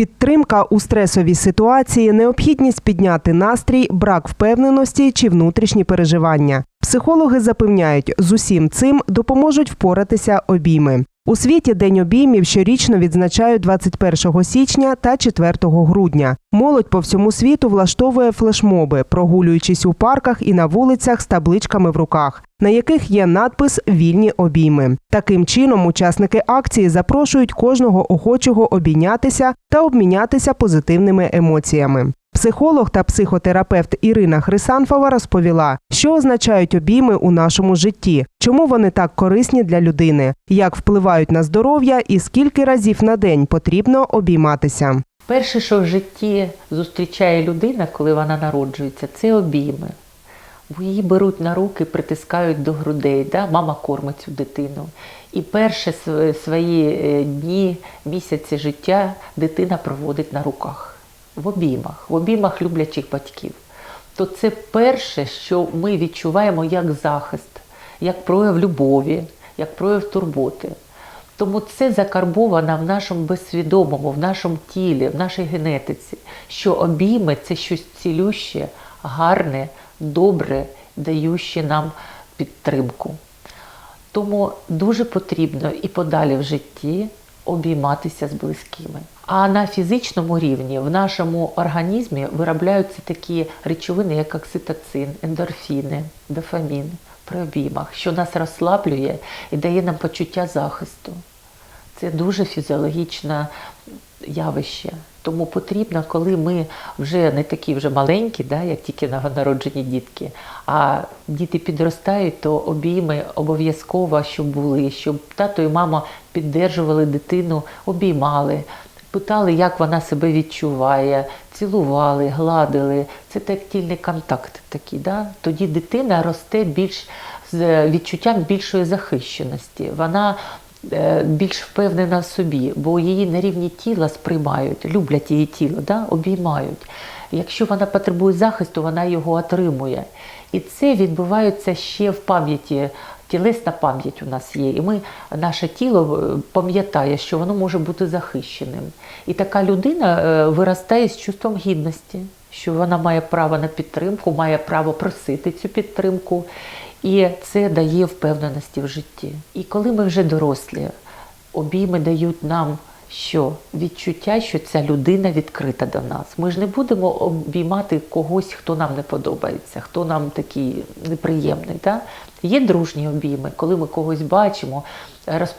Підтримка у стресовій ситуації, необхідність підняти настрій, брак впевненості чи внутрішні переживання. Психологи запевняють, з усім цим допоможуть впоратися обійми. У світі День обіймів щорічно відзначають 21 січня та 4 грудня. Молодь по всьому світу влаштовує флешмоби, прогулюючись у парках і на вулицях з табличками в руках, на яких є надпис Вільні обійми. Таким чином, учасники акції запрошують кожного охочого обійнятися та обмінятися позитивними емоціями. Психолог та психотерапевт Ірина Хрисанфова розповіла, що означають обійми у нашому житті, чому вони так корисні для людини, як впливають на здоров'я і скільки разів на день потрібно обійматися. Перше, що в житті зустрічає людина, коли вона народжується, це обійми. Її беруть на руки, притискають до грудей. Да? Мама кормить цю дитину. І перші свої е, дні, місяці життя дитина проводить на руках, в обіймах, в обіймах люблячих батьків. То це перше, що ми відчуваємо як захист, як прояв любові, як прояв турботи. Тому це закарбовано в нашому безсвідомому, в нашому тілі, в нашій генетиці, що обійми це щось цілюще, гарне, добре, даюче нам підтримку. Тому дуже потрібно і подалі в житті обійматися з близькими. А на фізичному рівні в нашому організмі виробляються такі речовини, як окситоцин, ендорфіни, дофамін при обіймах, що нас розслаблює і дає нам почуття захисту. Це дуже фізіологічне явище. Тому потрібно, коли ми вже не такі вже маленькі, да, як тільки новонароджені дітки, а діти підростають, то обійми обов'язково, щоб були, щоб тато і мама піддержували дитину, обіймали, питали, як вона себе відчуває, цілували, гладили. Це тактильний контакт такий. Да? Тоді дитина росте більш з відчуттям більшої захищеності. Вона е, більш впевнена в собі, бо її на рівні тіла сприймають, люблять її тіло, да? обіймають. Якщо вона потребує захисту, вона його отримує. І це відбувається ще в пам'яті. Тілесна пам'ять у нас є, і ми, наше тіло е, пам'ятає, що воно може бути захищеним. І така людина е, виростає з чувством гідності, що вона має право на підтримку, має право просити цю підтримку. І це дає впевненості в житті. І коли ми вже дорослі, обійми дають нам що відчуття, що ця людина відкрита до нас. Ми ж не будемо обіймати когось, хто нам не подобається, хто нам такий неприємний. Да? Є дружні обійми, коли ми когось бачимо, роз,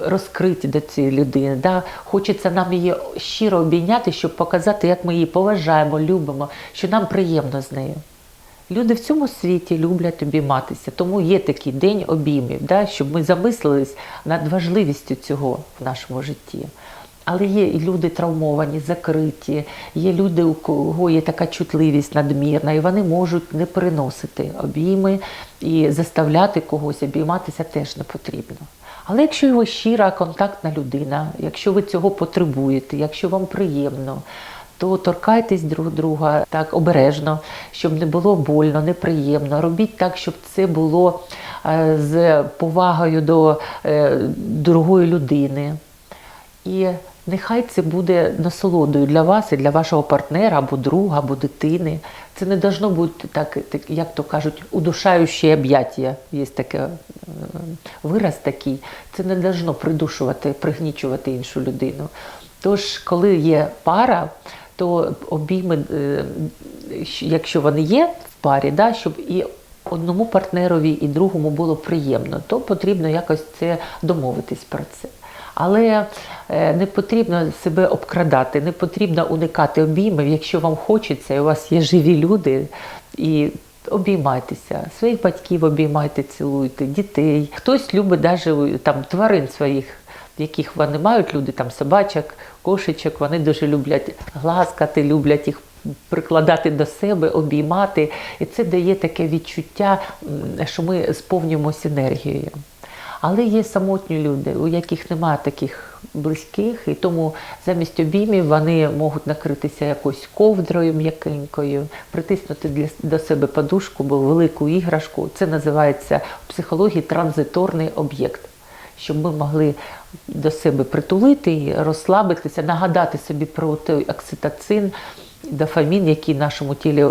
розкриті до цієї людини. Да? Хочеться нам її щиро обійняти, щоб показати, як ми її поважаємо, любимо, що нам приємно з нею. Люди в цьому світі люблять обійматися, тому є такий день обіймів, да, щоб ми замислились над важливістю цього в нашому житті. Але є і люди травмовані, закриті, є люди, у кого є така чутливість надмірна, і вони можуть не переносити обійми і заставляти когось обійматися теж не потрібно. Але якщо ви щира, контактна людина, якщо ви цього потребуєте, якщо вам приємно, то торкайтесь друг друга так обережно, щоб не було больно, неприємно. Робіть так, щоб це було е, з повагою до е, другої людини. І нехай це буде насолодою для вас і для вашого партнера або друга, або дитини. Це не должно бути так, так як то кажуть, удушаюче об'яття. Є таке е, вираз такий. Це не должно придушувати, пригнічувати іншу людину. Тож, коли є пара, то обійми, е, якщо вони є в парі, да, щоб і одному партнерові, і другому було приємно, то потрібно якось це домовитись про це. Але е, не потрібно себе обкрадати, не потрібно уникати обіймів, якщо вам хочеться, і у вас є живі люди, і обіймайтеся, своїх батьків обіймайте, цілуйте, дітей. Хтось любить навіть там тварин своїх, яких вони мають, люди там собачок, кошечок, вони дуже люблять гласкати, люблять їх прикладати до себе, обіймати. І це дає таке відчуття, що ми сповнюємося енергією. Але є самотні люди, у яких немає таких близьких, і тому замість обіймів вони можуть накритися якоюсь ковдрою м'якенькою, притиснути для, до себе подушку або велику іграшку. Це називається в психології транзиторний об'єкт. Щоб ми могли до себе притулити, розслабитися, нагадати собі про той окситоцин, дофамін, який в нашому тілі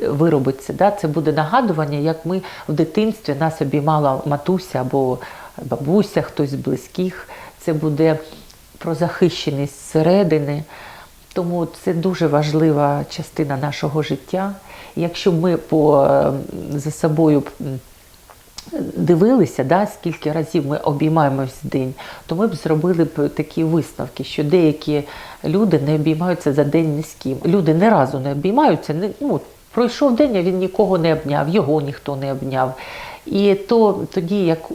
виробиться. Це буде нагадування, як ми в дитинстві нас обіймала матуся або бабуся, хтось з близьких. Це буде про захищеність зсередини. Тому це дуже важлива частина нашого життя. Якщо ми по, е, за собою дивилися, да, скільки разів ми обіймаємось в день, то ми б зробили б такі висновки, що деякі люди не обіймаються за день ні з ким. Люди не разу не обіймаються. Не, ну, пройшов день, а він нікого не обняв, його ніхто не обняв. І то тоді, як е,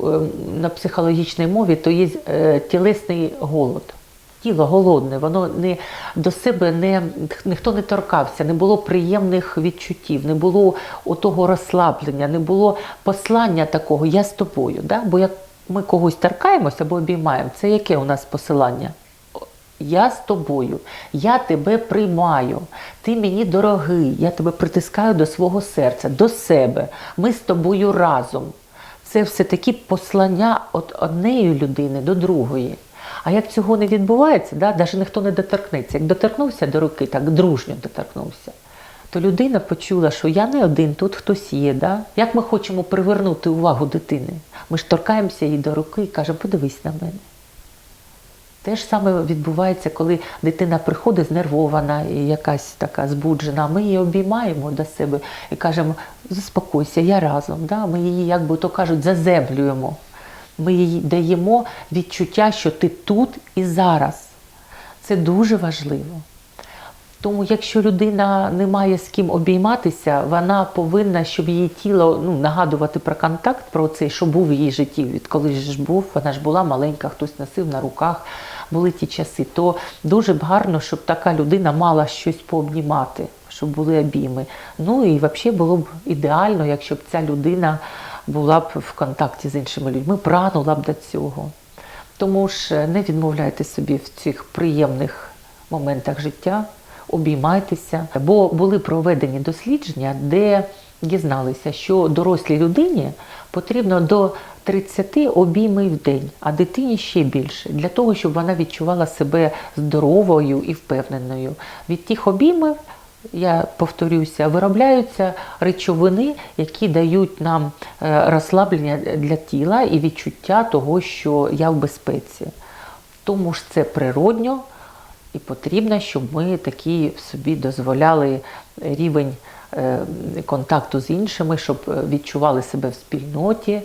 на психологічній мові, то є е, тілесний голод. Тіло голодне, воно не до себе не ніхто не торкався, не було приємних відчуттів, не було отого розслаблення, не було послання такого я з тобою. Да? Бо як ми когось торкаємося або обіймаємо, це яке у нас посилання? Я з тобою, я тебе приймаю, ти мені дорогий, я тебе притискаю до свого серця, до себе. Ми з тобою разом. Це все такі послання від однієї людини до другої. А як цього не відбувається, да, навіть ніхто не доторкнеться. Як доторкнувся до руки, так дружньо доторкнувся, то людина почула, що я не один, тут хтось є. Да? Як ми хочемо привернути увагу дитини? Ми ж торкаємося їй до руки і кажемо, подивись на мене. Те ж саме відбувається, коли дитина приходить знервована і якась така збуджена. Ми її обіймаємо до себе і кажемо, заспокойся, я разом. Да? Ми її, як би то кажуть, заземлюємо. Ми їй даємо відчуття, що ти тут і зараз. Це дуже важливо. Тому, якщо людина не має з ким обійматися, вона повинна, щоб її тіло ну, нагадувати про контакт, про цей, що був в її житті, відколи ж був, вона ж була маленька, хтось носив на руках, були ті часи. То дуже б гарно, щоб така людина мала щось пообнімати, щоб були обійми. Ну і взагалі було б ідеально, якщо б ця людина була б в контакті з іншими людьми, прагнула б до цього. Тому ж не відмовляйте собі в цих приємних моментах життя, обіймайтеся. Бо були проведені дослідження, де дізналися, що дорослій людині потрібно до 30 обіймів в день, а дитині ще більше, для того, щоб вона відчувала себе здоровою і впевненою. Від тих обіймів я повторюся, виробляються речовини, які дають нам е, розслаблення для тіла і відчуття того, що я в безпеці. Тому ж це природньо і потрібно, щоб ми такі собі дозволяли рівень е, контакту з іншими, щоб е, відчували себе в спільноті,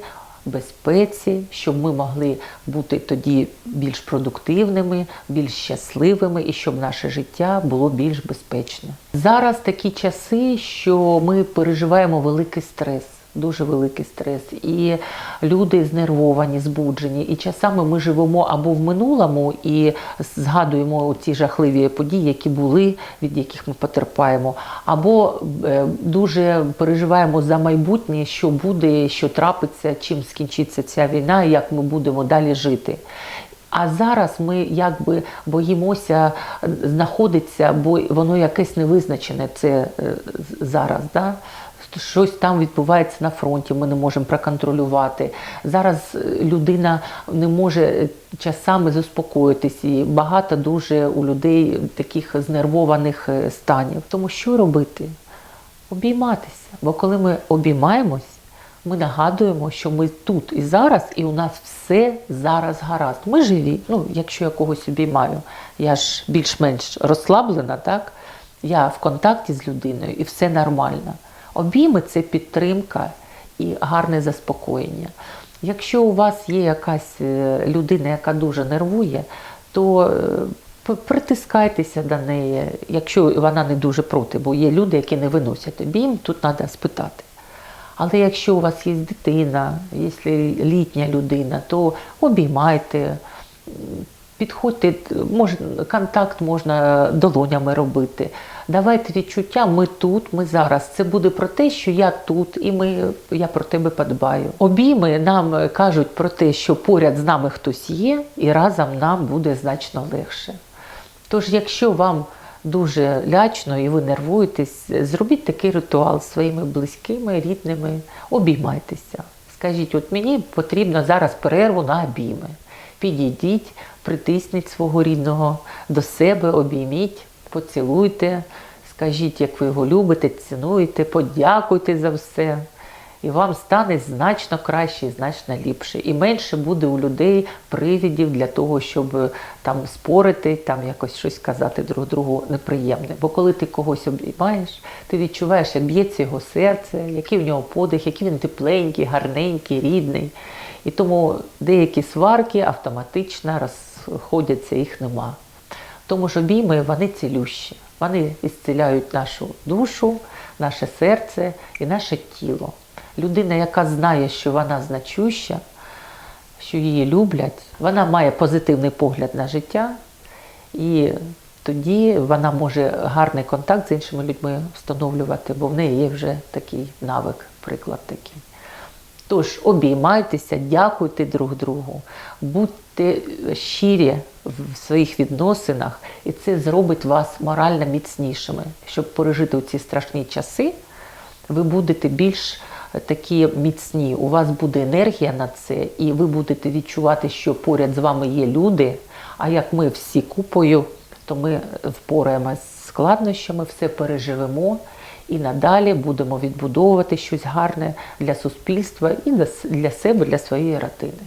безпеці, щоб ми могли бути тоді більш продуктивними, більш щасливими і щоб наше життя було більш безпечне. Зараз такі часи, що ми переживаємо великий стрес. Дуже великий стрес, і люди знервовані, збуджені. І часами ми живемо або в минулому і згадуємо ці жахливі події, які були, від яких ми потерпаємо, або е, дуже переживаємо за майбутнє, що буде, що трапиться, чим скінчиться ця війна, як ми будемо далі жити. А зараз ми якби боїмося знаходитися, бо воно якесь невизначене це е, зараз. Да? Щось там відбувається на фронті, ми не можемо проконтролювати. Зараз е, людина не може часами заспокоїтись, і багато дуже у людей таких знервованих е, станів. Тому що робити? Обійматися. Бо коли ми обіймаємось, ми нагадуємо, що ми тут і зараз, і у нас все зараз гаразд. Ми живі. Ну, якщо я когось обіймаю, я ж більш-менш розслаблена, так? Я в контакті з людиною і все нормально. Обійми це підтримка і гарне заспокоєння. Якщо у вас є якась е, людина, яка дуже нервує, то е, притискайтеся до неї, якщо вона не дуже проти, бо є люди, які не виносять обійм, тут треба спитати. Але якщо у вас є дитина, якщо літня людина, то обіймайте, підходьте, мож, контакт можна долонями робити. Давайте відчуття, ми тут, ми зараз. Це буде про те, що я тут і ми, я про тебе подбаю. Обійми нам кажуть про те, що поряд з нами хтось є, і разом нам буде значно легше. Тож, якщо вам дуже лячно і ви нервуєтесь, зробіть такий ритуал зі своїми близькими, рідними, обіймайтеся. Скажіть, от мені потрібно зараз перерву на обійми. Підійдіть, притисніть свого рідного до себе, обійміть, поцілуйте, скажіть, як ви його любите, цінуєте, подякуйте за все. І вам стане значно краще і значно ліпше. І менше буде у людей привідів для того, щоб е, там спорити, там якось щось казати друг другу неприємне. Бо коли ти когось обіймаєш, ти відчуваєш, як б'ється його серце, який в нього подих, який він тепленький, гарненький, рідний. І тому деякі сварки автоматично розходяться, їх нема. Тому що обійми вони цілющі. Вони ісціляють нашу душу, наше серце і наше тіло. Людина, яка знає, що вона значуща, що її люблять, вона має позитивний погляд на життя, і тоді вона може гарний контакт з іншими людьми встановлювати, бо в неї є вже такий навик, приклад такий. Тож обіймайтеся, дякуйте друг другу, будьте щирі в своїх відносинах, і це зробить вас морально міцнішими. Щоб пережити у ці страшні часи, ви будете більш такі міцні. У вас буде енергія на це, і ви будете відчувати, що поряд з вами є люди. А як ми всі купою, то ми впораємось з складнощами, все переживемо і надалі будемо відбудовувати щось гарне для суспільства і для себе, для своєї родини.